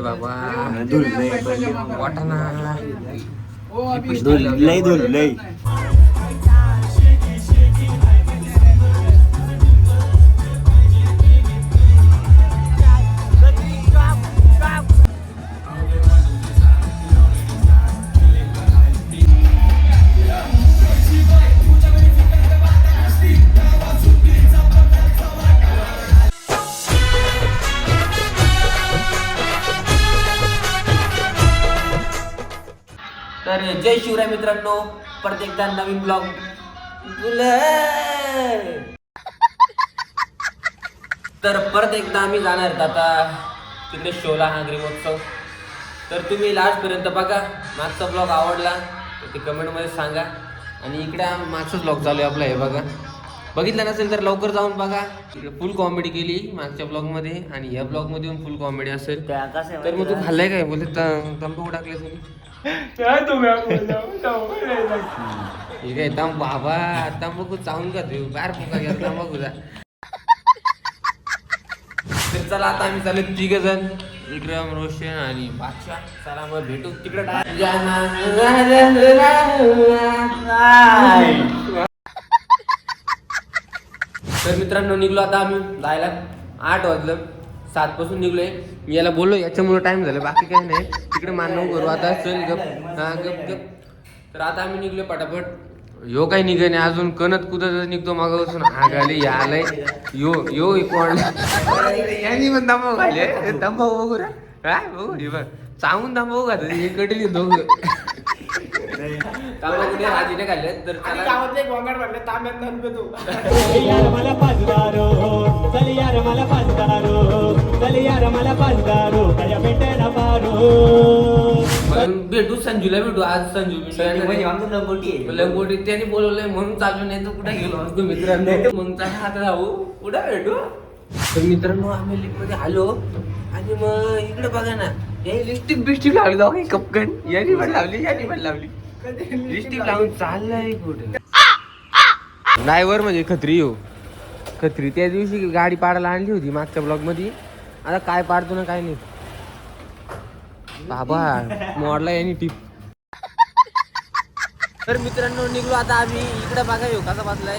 रे बाबा धूल लय पडली. वाटाणा धूल लय तर जय शिवराय मित्रांनो परत एकदा नवीन ब्लॉग. तर परत एकदा आम्ही जाणार आता तिकडे शोला हा ग्रीमोत्सव तर तुम्ही लास्ट पर्यंत बघा मागचा ब्लॉग आवडला तर ते कमेंटमध्ये सांगा. आणि इकडे मागचाच ब्लॉग चालू आहे आपला हे बघा. बघितलं नसेल तर लवकर जाऊन बघा. फुल कॉमेडी केली मागच्या ब्लॉगमध्ये आणि या ब्लॉगमध्ये पण फुल कॉमेडी असेल. तर मग तू खाल्लंय काय? बोलते तंबाखू टाकले तुम्ही ठीक आहे तंब बाबा तंबाखू चावून का तू? बाहेर फुका घ्या तंबाखूचा तर चला आता आम्ही चालू तिघ जण विक्रम रोशन आणि बादशाह. चला मग भेटू. तिकडे तर मित्रांनो निघलो आता आम्ही. जायला आठ वाजलं. सात पासून निघलोय. मी याला बोललो याच्यामुळं टाइम झालं. बाकी काही नाही. तिकडे मानव करू. आता चल गप. हा गप गप. तर आता आम्ही निघलो पटापट. यो काही निघे नाही अजून कणत कुदत निघतो मागापासून. हा गाली या आलाय. यो यो कोण? यांनी पण तंबाखू खाल्ले. तंबाखू बघू रे. काय बघू. हे बघ. चांगून तंबाखू खात हे कटली दोघं. नाही तर चल यार मला पाचदारो चल यार मला पाचदारो चल यार मला पाचदारो काय भेटे ना पारो. मग भेटू संजूला भेटू. आज संजू म्हणजे आमचं लंगोटी आहे. लंगोटी त्याने बोलवलंय म्हणून चालू नाही तर कुठे गेलो? असतो मित्रांनो. मग चला आता जाऊ कुठे भेटू? तर मित्रांनो आम्ही लिफ्टमध्ये आलो. आणि मग इकडे बघा ना हे लिपस्टिक बिस्टिक लावली जाऊ ही कपकन. यानी पण लावली यानी पण लावली. लिपस्टिक लावून चाललंय कुठे? ड्रायव्हर म्हणजे खत्री येऊ खत्री. त्या दिवशी गाडी पाडायला आणली होती मागच्या ब्लॉकमध्ये. आता काय पाडतो ना काय नाही. बाबा मोडला यांनी टिप. तर मित्रांनो निघलो आता आम्ही. इकडे बघा येऊ कसा बसलाय.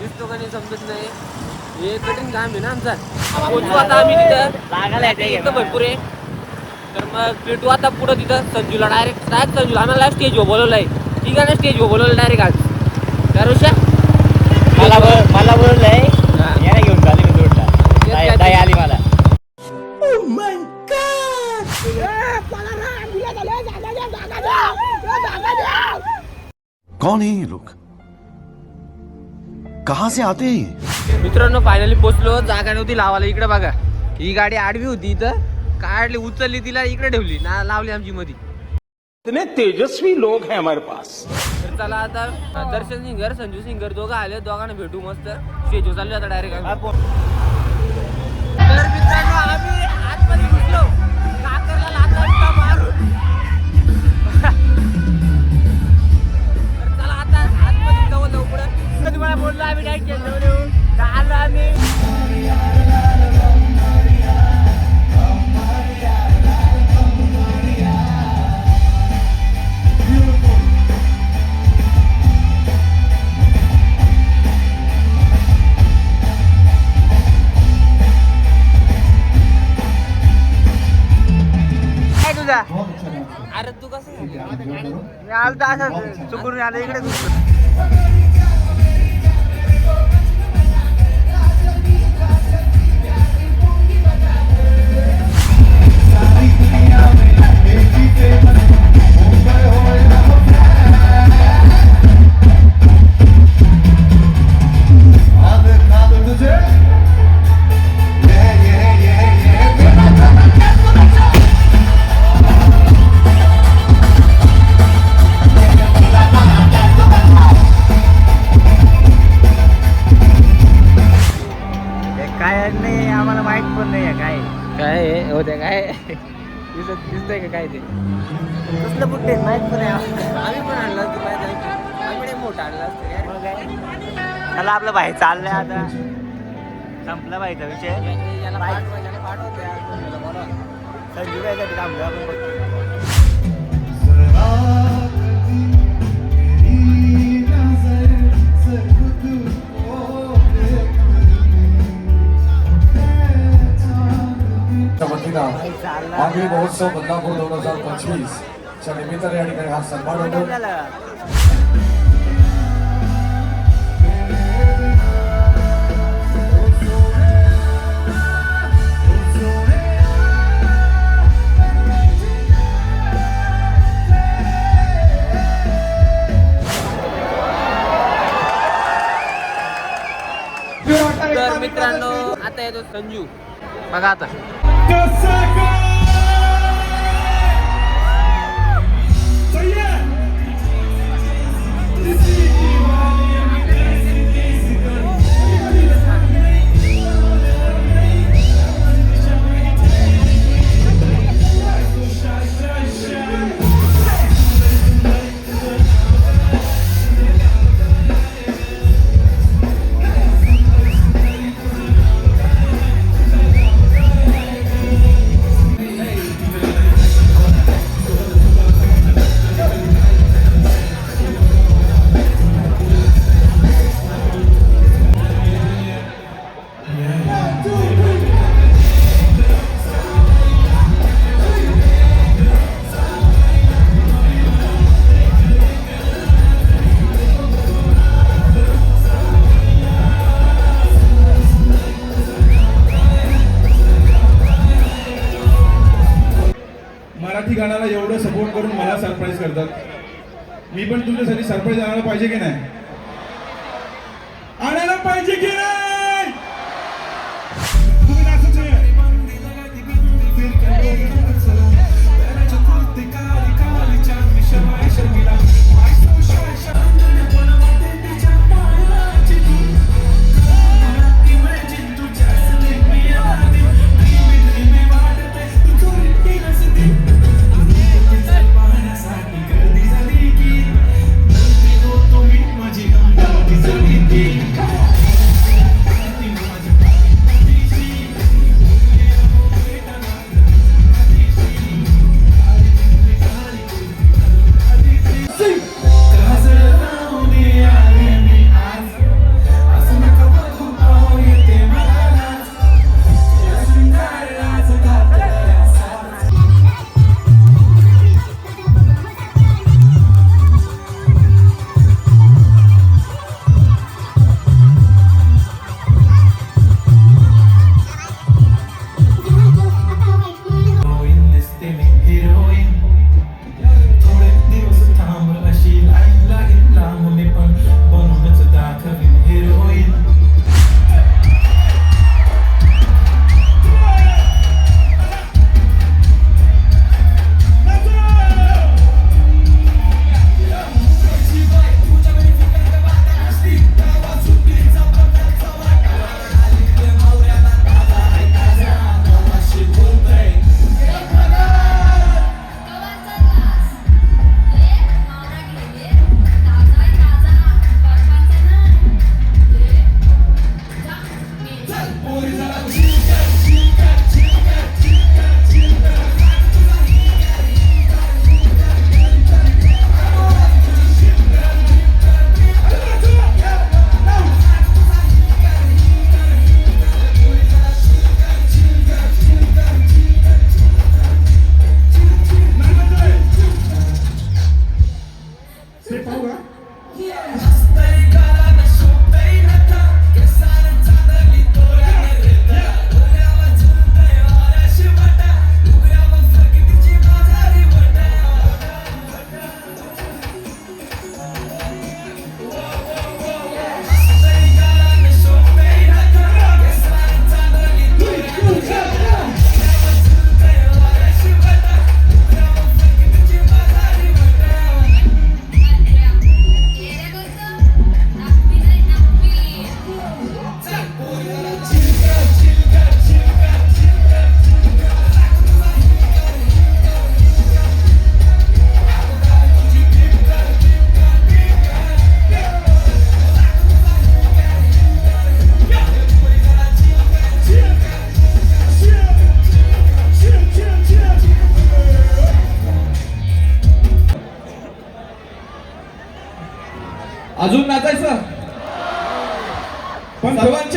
दिसतो का नाही समजत नाही. हे कठीण काम आहे ना आमचा. पोहोचू आता आम्ही तिथं. भरपूर आहे. तर मग भेटू आता पुढं तिथं संजूला डायरेक्ट डायरेक्ट संजूला आम्हाला स्टेजवर बोलवलंय. ठीक आहे ना स्टेजवर बोलवलं डायरेक्ट आज. काय ऋषा? मला मला बोललंय हा. याला घेऊन चालली मी जोडला. ताई आली मला. कौन है ये लोग? कहां से आते हैं ये? मित्रांनो फायनली पोचलो. जागा नव्हती लावायला. इकडे बघा. ही गाडी आडवी होती इथं. काढली उचलली तिला इकडे ठेवली ना लावली आमची मध्ये इतने तेजस्वी लोग हैं हमारे पास। तर चला आता दर्शन सिंगर संजू सिंगर दोघं आले दोघांना भेटू मस्त. स्टेजवर चाललो आता डायरेक्ट तर मित्रांनो आम्ही मी असं चुकून आलं इकडे चला आपलं भाई चाललंय आता. संपला भाईचा विषय. संजू थांबलो आपण महोत्सव बदलापूर दोन हजार पंचवीस च्या निमित्ताने या ठिकाणी हा सन्मान होतो. आता येतो संजू. बघा आता. एवढं सपोर्ट करून मला सरप्राईज करतात. मी पण तुमच्यासाठी सरप्राईज आणायला पाहिजे की नाही?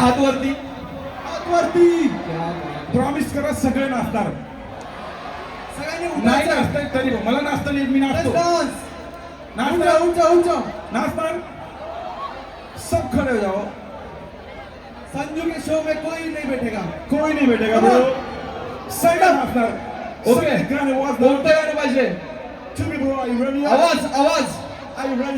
हात वरती वरती प्रॉमिस करा सगळे नाचणार. नाही नाचताय तरी. मला नाचता नाही मी नाचतो. नाचणार? नाचणार? सब खड़े हो जाओ. संजू के शो में कोई नहीं बैठेगा. कोई नहीं बैठेगा ब्रो. सगळे नाचणार. ओके. गाणे वाजणार. कोणतं गाणं पाहिजे? Me, bro, are you ready? आवाज आवाज.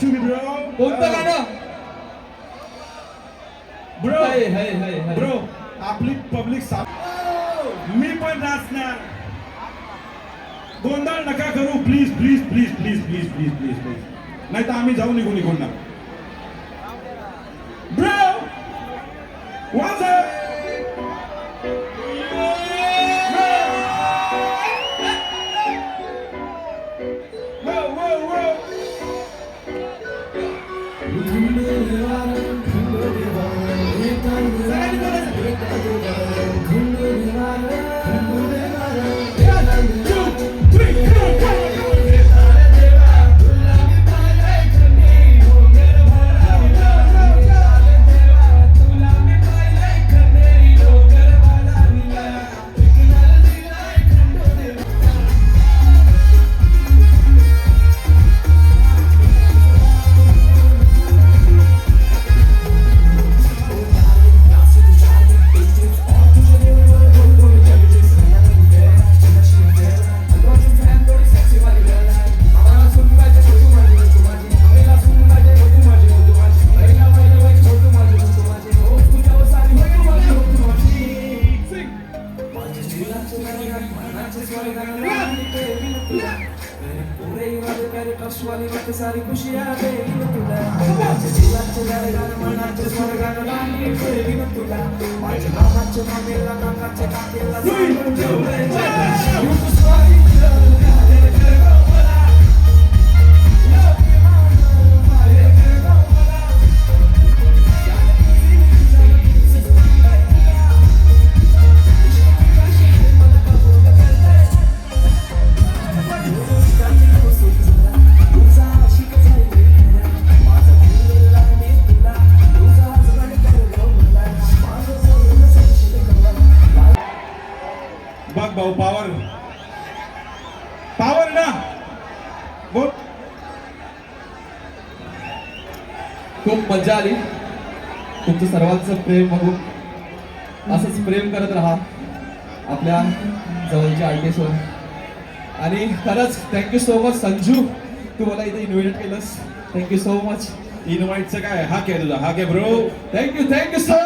To me, bro? कोणतं Uh, गाणं? Bro, hi, hi, hi, hi. bro, आपली पब्लिक साफ मी पण नाचणार. गोंधळ नका करू. Please please please please please please please please नाही तर आम्ही जाऊ निघून निघून ना मजा आली. तुमचं सर्वांचं प्रेम बघून. असंच प्रेम करत राहा. आपल्या जवळच्या आयटीसवर आणि खरंच thank you so much Sanju. तू मला इथे इन्व्हाइट केलंस. थँक्यू सो मच इन्व्हाइटचं काय? हा काय हा के bro thank you thank you so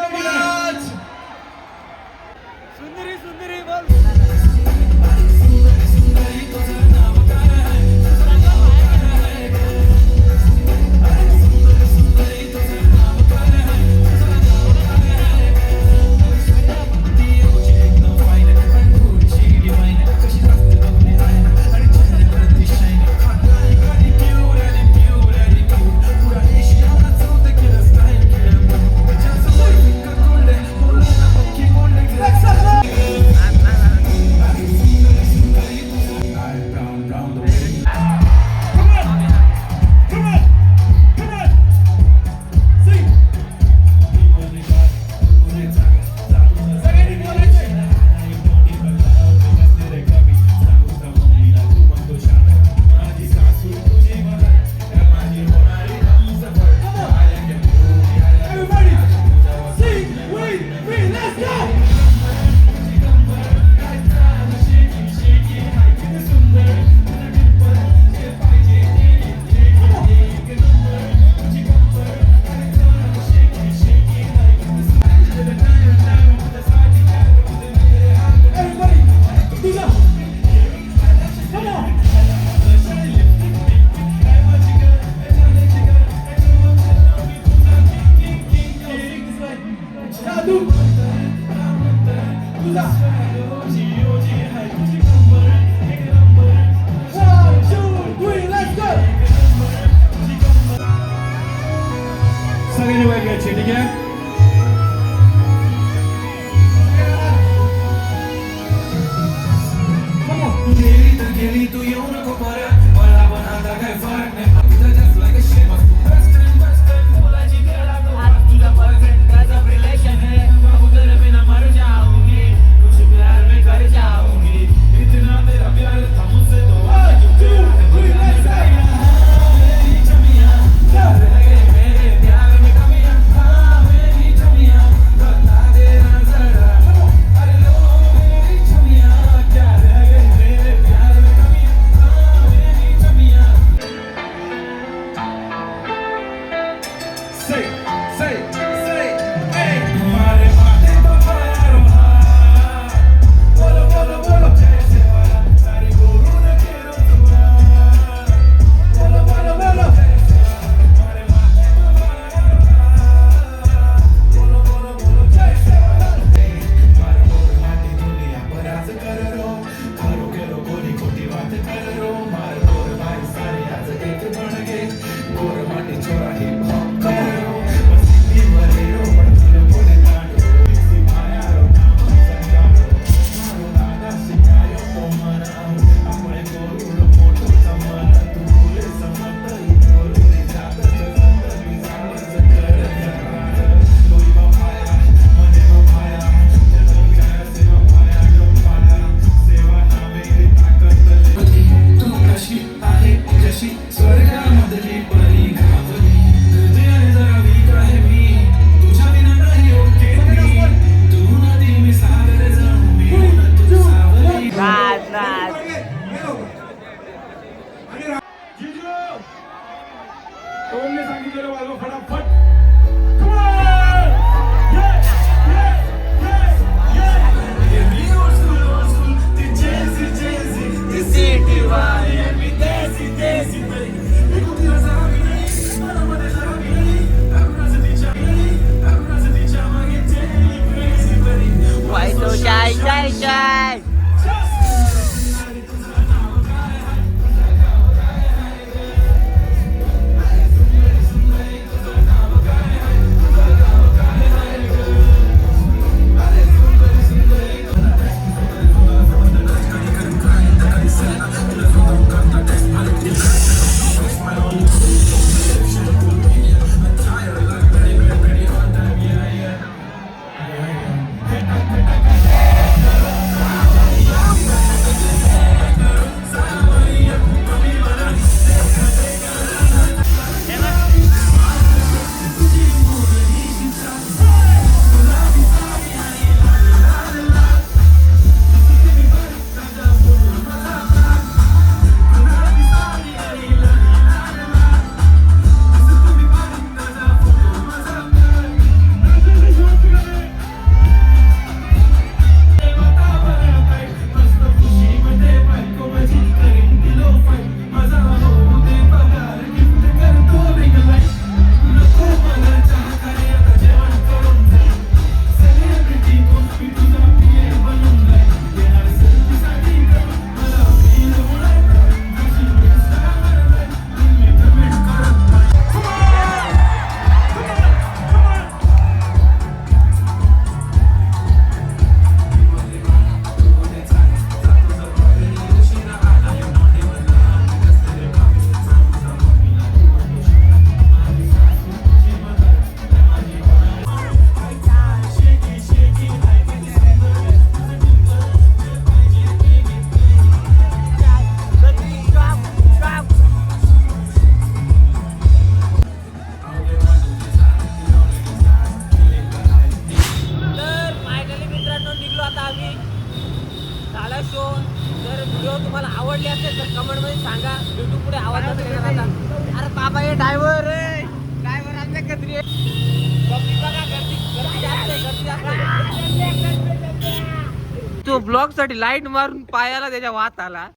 तो लाइट मारून पायाला त्याच्या वात आला.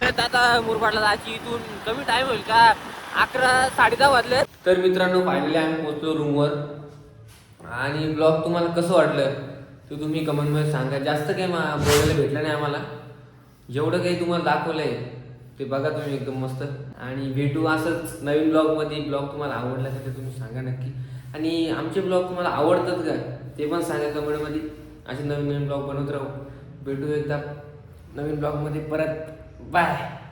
तर आता मुरबाडला जायची इथून कमी टाइम होईल का? अकरा साडे दहा वाजले. तर मित्रांनो फायनली आम्ही पोहोचलो रूमवर आणि ब्लॉग तुम्हाला कसं वाटलं ते तुम्ही कमेंटमध्ये सांगा. जास्त काही बोलायला भेटलं नाही आम्हाला. जेवढं काही तुम्हाला दाखवलंय ते बघा तुम्ही एकदम मस्त. आणि भेटू असंच नवीन ब्लॉगमध्ये ब्लॉग तुम्हाला आवडला का ते तुम्ही सांगा नक्की. आणि आमचे ब्लॉग तुम्हाला आवडतात का ते पण सांगा कमेंटमध्ये असे नवीन नवीन ब्लॉग बनवत राहू. भेटू एकदा नवीन ब्लॉगमध्ये परत. बाय.